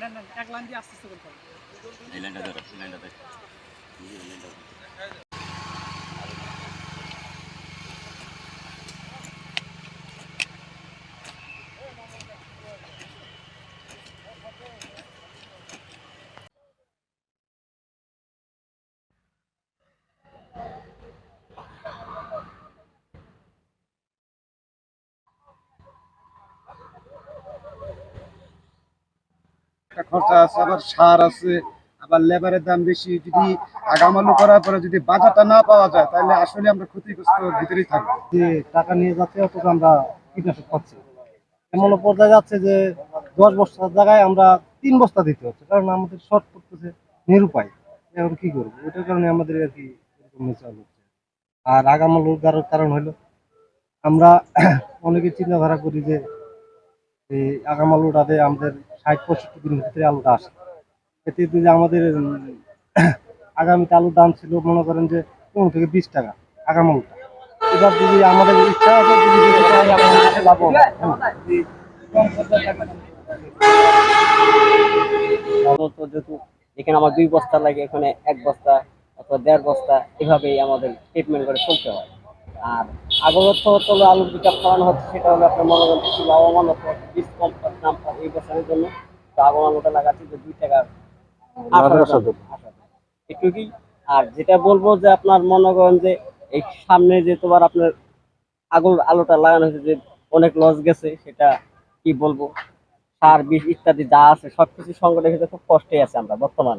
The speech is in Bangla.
নেন নেন এক লাইন দিয়ে আস্তে আস্তে করতে হবে এই লাইনটা ধরো এই লাইনটা ধরো একটা খরচা আছে আবার সার আছে। আবার লেবারের দাম বেশি, যদি আগাম আলু করার পরে যদি বাজারটা না পাওয়া যায়, তাহলে আসলে আমরা ক্ষতিগ্রস্ত ভিতরেই থাকব। যে টাকা নিয়ে যাচ্ছে, অথচ আমরা কীটনাশক পাচ্ছি এমন পর্যায়ে যাচ্ছে যে দশ বস্তার জায়গায় আমরা তিন বস্তা দিতে হচ্ছে, কারণ আমাদের শর্ট করতেছে নিরুপায়। এখন কি করব? ওইটার কারণে আমাদের আর কি এরকম মিসাল হচ্ছে আর আগাম আলুর কারণ কারণ হলো, আমরা অনেকে চিন্তাধারা করি যে, এই আগাম আলুটাতে আমাদের ষাট পঁয়ষট্টি দিনের ভিতরে আলুটা আসে। এতে যদি আমাদের আগামীতে আলুর দাম ছিল মনে করেন যে পনেরো থেকে বিশ টাকা, আগাম আলুটা এবার যদি আমাদের ইচ্ছা আছে যদি লাভ যেহেতু এখানে আমার দুই বস্তা লাগে, এখানে এক বস্তা অথবা দেড় বস্তা, এভাবেই আমাদের ট্রিটমেন্ট করে চলতে হয়। আর আগত হলো আলুর যেটা ফলানো হচ্ছে, সেটা হলো আপনার মনে করেন কিছু লাভবান হতো বীজ কম দাম এই বছরের জন্য। তো আগম আলুটা লাগাচ্ছি যে দুই টাকা একটু কি? আর যেটা বলব যে আপনার মনে করেন যে এই সামনে যে তোমার আপনার আগুন আলোটা লাগানো হয়েছে যে অনেক লস গেছে সেটা কি বলব? সার বিষ ইত্যাদি যা আছে সবকিছু সংকটের রেখে খুব কষ্টে আছে আমরা বর্তমান।